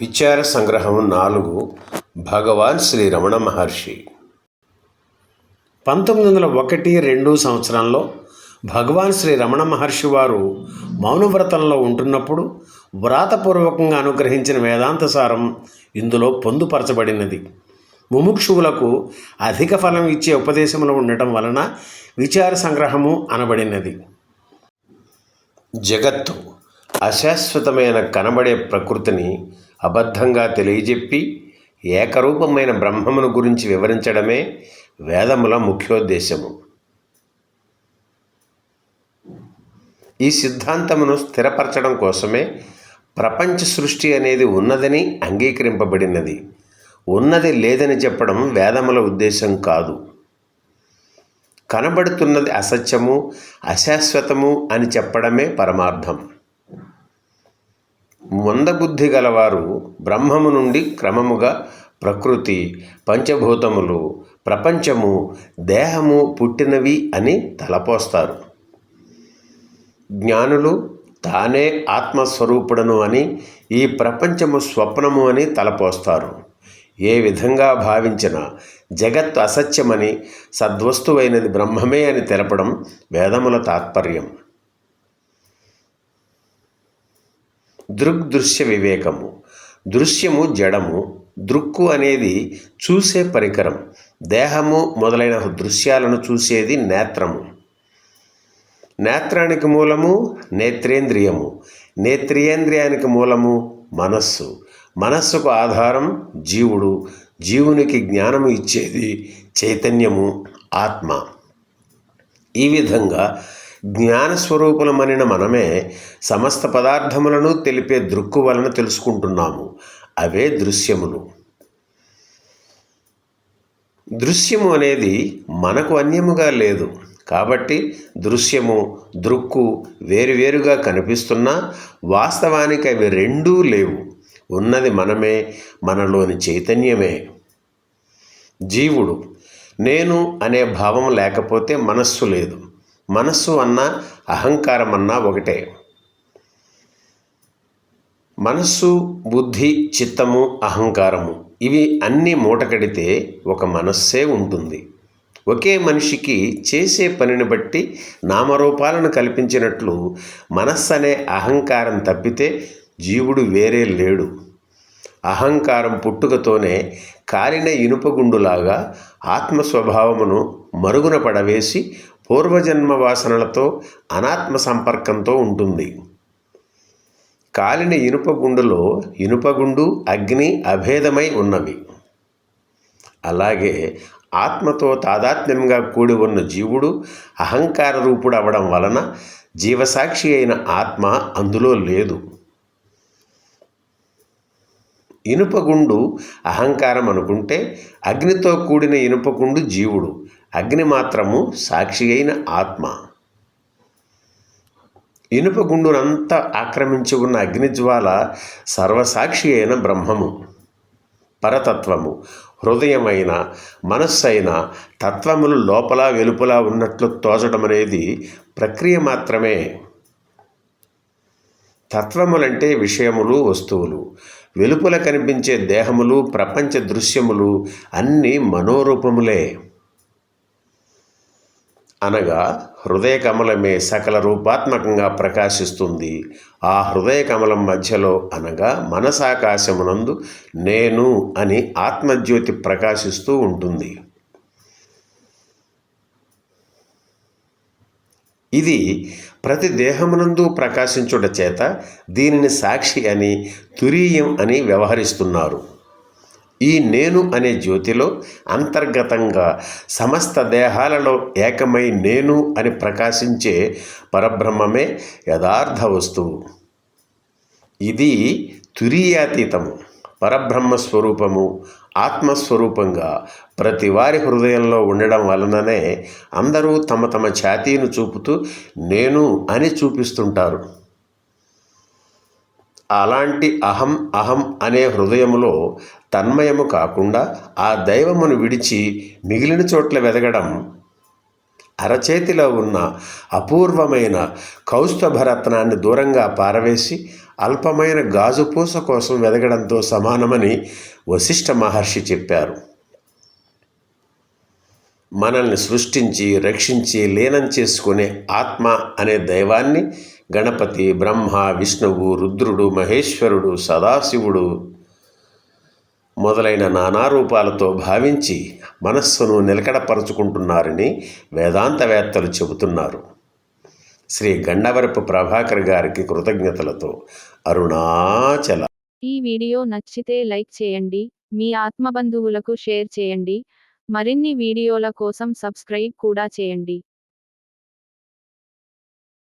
విచార సంగ్రహం నాలుగు. భగవాన్ శ్రీ రమణ మహర్షి. పంతొమ్మిది వందల ఒకటి రెండు సంవత్సరంలో భగవాన్ శ్రీ రమణ మహర్షి వారు మౌనవ్రతంలో ఉంటున్నప్పుడు వ్రాతపూర్వకంగా అనుగ్రహించిన వేదాంత సారం ఇందులో పొందుపరచబడినది. ముముక్షువులకు అధిక ఫలం ఇచ్చే ఉపదేశములు ఉండటం వలన విచార సంగ్రహము అనబడినది. జగత్తు అశాశ్వతమైన కనబడే ప్రకృతిని అబద్ధంగా తెలియజెప్పి ఏకరూపమైన బ్రహ్మమును గురించి వివరించడమే వేదముల ముఖ్యోద్దేశము. ఈ సిద్ధాంతమును స్థిరపరచడం కోసమే ప్రపంచ సృష్టి అనేది ఉన్నదని అంగీకరింపబడినది. ఉన్నది లేదని చెప్పడం వేదముల ఉద్దేశం కాదు. కనబడుతున్నది అసత్యము అశాశ్వతము అని చెప్పడమే పరమార్థం. మందబుద్ధి గలవారు బ్రహ్మము నుండి క్రమముగా ప్రకృతి పంచభూతములు ప్రపంచము దేహము పుట్టినవి అని తలపోస్తారు. జ్ఞానులు తానే ఆత్మస్వరూపుడను అని ఈ ప్రపంచము స్వప్నము అని తలపోస్తారు. ఏ విధంగా భావించిన జగత్తు అసత్యమని సద్వస్తువైనది బ్రహ్మమే అని తెలపడం వేదముల తాత్పర్యం. దృగ్దృశ్య వివేకము దృశ్యము జడము దృక్కు అనేది చూసే పరికరం. దేహము మొదలైన దృశ్యాలను చూసేది నేత్రము. నేత్రానికి మూలము నేత్రేంద్రియము. నేత్రేంద్రియానికి మూలము మనస్సు. మనస్సుకు ఆధారం జీవుడు. జీవునికి జ్ఞానము ఇచ్చేది చైతన్యము ఆత్మ. ఈ విధంగా జ్ఞానస్వరూపులమనిన మనమే సమస్త పదార్థములను తెలిపే దృక్కు వలన తెలుసుకుంటున్నాము. అవే దృశ్యములు. దృశ్యము అనేది మనకు అన్యముగా లేదు. కాబట్టి దృశ్యము దృక్కు వేరువేరుగా కనిపిస్తున్నా వాస్తవానికి అవి రెండూ లేవు. ఉన్నది మనమే మనలోని చైతన్యమే. జీవుడు నేను అనే భావం లేకపోతే మనస్సు లేదు. మనస్సు అన్నా అహంకారం అన్నా ఒకటే. మనస్సు బుద్ధి చిత్తము అహంకారము ఇవి అన్నీ మూటకడితే ఒక మనస్సే ఉంటుంది. ఒకే మనిషికి చేసే పనిని బట్టి నామరూపాలను కల్పించినట్లు మనస్సు అనే అహంకారం తప్పితే జీవుడు వేరే లేడు. అహంకారం పుట్టుకతోనే కాలిన ఇనుపగుండులాగా ఆత్మ స్వభావమును మరుగున పడవేసి పూర్వజన్మ వాసనలతో అనాత్మ సంపర్కంతో ఉంటుంది. కాలిన ఇనుపగుండులో ఇనుపగుండు అగ్ని అభేదమై ఉన్నవి. అలాగే ఆత్మతో తాదాత్మ్యంగా కూడి ఉన్న జీవుడు అహంకార రూపుడు అవడం వలన జీవసాక్షి అయిన ఆత్మ అందులో లేదు. ఇనుపగుండు అహంకారం అనుకుంటే అగ్నితో కూడిన ఇనుపగుండు జీవుడు. అగ్ని మాత్రము సాక్షి అయిన ఆత్మ. ఇనుపగుండునంతా ఆక్రమించి ఉన్న అగ్నిజ్వాల సర్వసాక్షి అయిన బ్రహ్మము పరతత్వము హృదయమైన మనస్సైన తత్వములు లోపల వెలుపల ఉన్నట్లు తోచడం అనేది ప్రక్రియ మాత్రమే. తత్వములంటే విషయములు వస్తువులు. వెలుపల కనిపించే దేహములు ప్రపంచ దృశ్యములు అన్నీ మనోరూపములే. అనగా హృదయ కమలమే సకల రూపాత్మకంగా ప్రకాశిస్తుంది. ఆ హృదయ కమలం మధ్యలో అనగా మనసాకాశమునందు నేను అని ఆత్మజ్యోతి ప్రకాశిస్తూ ఉంటుంది. ఇది ప్రతి దేహమునందు ప్రకాశించుట చేత దీనిని సాక్షి అని తురీయం అని వ్యవహరిస్తున్నారు. ఈ నేను అనే జ్యోతిలో అంతర్గతంగా సమస్త దేహాలలో ఏకమై నేను అని ప్రకాశించే పరబ్రహ్మమే యథార్థ వస్తువు. ఇది తురీయాతీతము పరబ్రహ్మ స్వరూపము ఆత్మస్వరూపంగా ప్రతి వారి హృదయంలో ఉండడం వలననే అందరూ తమ తమ ఛాతీను చూపుతూ నేను అని చూపిస్తుంటారు. అలాంటి అహం అహం అనే హృదయములో తన్మయము కాకుండా ఆ దైవమును విడిచి మిగిలిన చోట్ల వెదగడం అరచేతిలో ఉన్న అపూర్వమైన కౌస్తభరత్నాన్ని దూరంగా పారవేసి అల్పమైన గాజు పూస కోసం వెదగడంతో సమానమని వశిష్ఠ మహర్షి చెప్పారు. మనల్ని సృష్టించి రక్షించి లీనం చేసుకునే ఆత్మ అనే దైవాన్ని గణపతి బ్రహ్మ విష్ణువు రుద్రుడు మహేశ్వరుడు సదాశివుడు మొదలైన నానా రూపాలతో భావించి మనస్సును నిలకడపరుచుకుంటున్నారని వేదాంతవేత్తలు చెబుతున్నారు. శ్రీ గండవరపు ప్రభాకర్ గారికి కృతజ్ఞతలతో అరుణాచల ఈ వీడియో నచ్చితే లైక్ చేయండి మీ ఆత్మబంధువులకు షేర్ చేయండి మరిన్ని వీడియోల కోసం సబ్స్క్రైబ్ కూడా చేయండి.